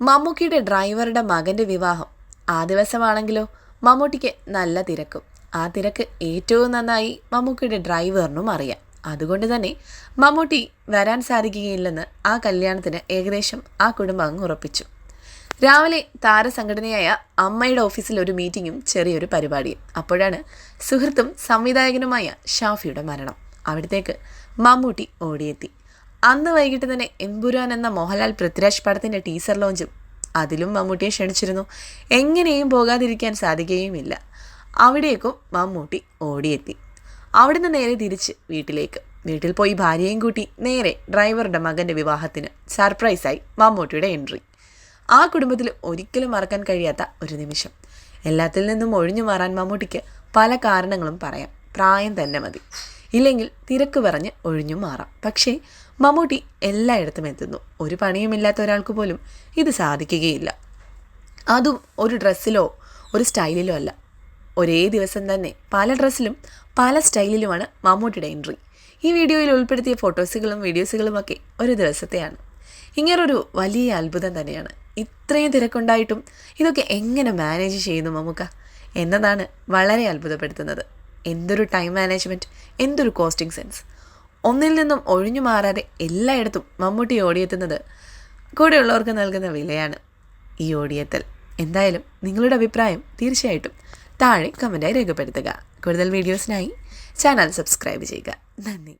മമ്മൂക്കിയുടെ ഡ്രൈവറുടെ മകന്റെ വിവാഹം. ആ ദിവസമാണെങ്കിലോ മമ്മൂട്ടിക്ക് നല്ല തിരക്കും. ആ തിരക്ക് ഏറ്റവും നന്നായി മമ്മൂക്കിയുടെ ഡ്രൈവറിനും അറിയാം. അതുകൊണ്ട് തന്നെ മമ്മൂട്ടി വരാൻ സാധിക്കുകയില്ലെന്ന് ആ കല്യാണത്തിന് ഏകദേശം ആ കുടുംബം അങ്ങ് ഉറപ്പിച്ചു. രാവിലെ താരസംഘടനയായ അമ്മയുടെ ഓഫീസിൽ ഒരു മീറ്റിങ്ങും ചെറിയൊരു പരിപാടിയും. അപ്പോഴാണ് സുഹൃത്തും സംവിധായകനുമായ ഷാഫിയുടെ മരണം. അവിടത്തേക്ക് മമ്മൂട്ടി ഓടിയെത്തി. അന്ന് വൈകിട്ട് തന്നെ എമ്പുരാൻ എന്ന മോഹൻലാൽ പൃഥ്വിരാജ് പടത്തിന്റെ ടീസർ ലോഞ്ചും അതിലും മമ്മൂട്ടിയെ ക്ഷണിച്ചിരുന്നു. എങ്ങനെയും പോകാതിരിക്കാൻ സാധിക്കുകയുമില്ല. അവിടേക്കും മമ്മൂട്ടി ഓടിയെത്തി. അവിടുന്ന് നേരെ തിരിച്ച് വീട്ടിലേക്ക്. വീട്ടിൽ പോയി ഭാര്യയും കൂട്ടി നേരെ ഡ്രൈവറുടെ മകന്റെ വിവാഹത്തിന് സർപ്രൈസായി മമ്മൂട്ടിയുടെ എൻട്രി ആ കുടുംബത്തിൽ ഒരിക്കലും മറക്കാൻ കഴിയാത്ത ഒരു നിമിഷം. എല്ലാത്തിൽ നിന്നും ഒഴിഞ്ഞു മാറാൻ മമ്മൂട്ടിക്ക് പല കാരണങ്ങളും പറയാം. പ്രായം തന്നെ മതി. ഇല്ലെങ്കിൽ തിരക്ക് പറഞ്ഞ് ഒഴിഞ്ഞു മാറാം. പക്ഷേ മമ്മൂട്ടി എല്ലായിടത്തും എത്തുന്നു. ഒരു പണിയുമില്ലാത്ത ഒരാൾക്ക് പോലും ഇത് സാധിക്കുകയില്ല. അതും ഒരു ഡ്രസ്സിലോ ഒരു സ്റ്റൈലിലോ അല്ല. ഒരേ ദിവസം തന്നെ പല ഡ്രസ്സിലും പല സ്റ്റൈലിലുമാണ് മമ്മൂട്ടിയുടെ എൻട്രി. ഈ വീഡിയോയിൽ ഉൾപ്പെടുത്തിയ ഫോട്ടോസുകളും വീഡിയോസുകളുമൊക്കെ ഒരു ദിവസത്തെയാണ്. ഇങ്ങനൊരു വലിയ അത്ഭുതം തന്നെയാണ്. ഇത്രയും തിരക്കുണ്ടായിട്ടും ഇതൊക്കെ എങ്ങനെ മാനേജ് ചെയ്യുന്നു മമ്മൂക്ക? എന്നതാണ് വളരെ അത്ഭുതപ്പെടുത്തുന്നത്. എന്തൊരു ടൈം മാനേജ്മെന്റ് എന്തൊരു കോസ്റ്റിംഗ് സെൻസ് ഒന്നിൽ നിന്നും ഒഴിഞ്ഞു മാറാതെ എല്ലായിടത്തും മമ്മൂട്ടി ഓടിയെത്തുന്നത് കൂടെയുള്ളവർക്ക് നൽകുന്ന വിലയാണ് ഈ ഓടിയെത്തൽ. എന്തായാലും നിങ്ങളുടെ അഭിപ്രായം തീർച്ചയായിട്ടും താഴെ കമന്റായി രേഖപ്പെടുത്തുക. കൂടുതൽ വീഡിയോസിനായി ചാനൽ സബ്സ്ക്രൈബ് ചെയ്യുക. നന്ദി.